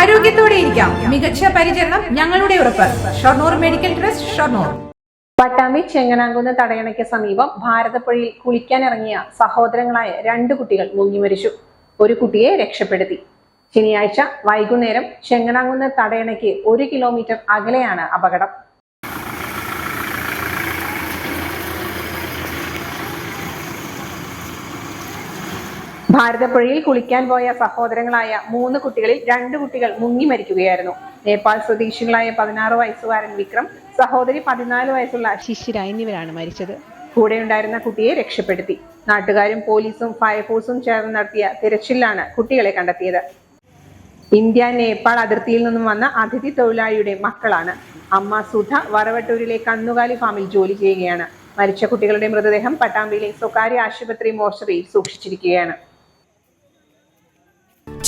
ആരോഗ്യത്തോടെ ഇരിക്കാം. മികച്ച പരിചരണം ഞങ്ങളുടെ ഉറപ്പ്. Shoranur medical trust Shoranur. Pattambi Chenganamkunnu തടയണയ്ക്ക് സമീപം ഭാരതപ്പുഴയിൽ കുളിക്കാനിറങ്ങിയ സഹോദരങ്ങളായ രണ്ട് കുട്ടികൾ മുങ്ങി മരിച്ചു. ഒരു കുട്ടിയെ രക്ഷപ്പെടുത്തി. ശനിയാഴ്ച വൈകുന്നേരം ചെങ്ങനാങ്കുന്ന് തടയണയ്ക്ക് ഒരു കിലോമീറ്റർ അകലെയാണ് അപകടം. ഭാരതപ്പുഴയിൽ കുളിക്കാൻ പോയ സഹോദരങ്ങളായ മൂന്ന് കുട്ടികളിൽ രണ്ട് കുട്ടികൾ മുങ്ങി മരിക്കുകയായിരുന്നു. നേപ്പാൾ സ്വദേശികളായ പതിനാറ് വയസ്സുകാരൻ വിക്രം സഹോദരി പതിനാല് വയസ്സുള്ള ശിശിര എന്നിവരാണ് മരിച്ചത്. കൂടെ ഉണ്ടായിരുന്ന കുട്ടിയെ രക്ഷപ്പെടുത്തി. നാട്ടുകാരും പോലീസും ഫയർഫോഴ്സും ചേർന്ന് നടത്തിയ തിരച്ചിലാണ് കുട്ടികളെ കണ്ടെത്തിയത്. ഇന്ത്യ നേപ്പാൾ അതിർത്തിയിൽ നിന്നും വന്ന അതിഥി തൊഴിലാളിയുടെ മക്കളാണ്. അമ്മ സുധ വറവട്ടൂരിലെ കന്നുകാലി ഫാമിൽ ജോലി ചെയ്യുകയാണ്. മരിച്ച കുട്ടികളുടെ മൃതദേഹം പട്ടാമ്പിയിലെ സ്വകാര്യ ആശുപത്രി മോർച്ചറിയിൽ സൂക്ഷിച്ചിരിക്കുകയാണ്.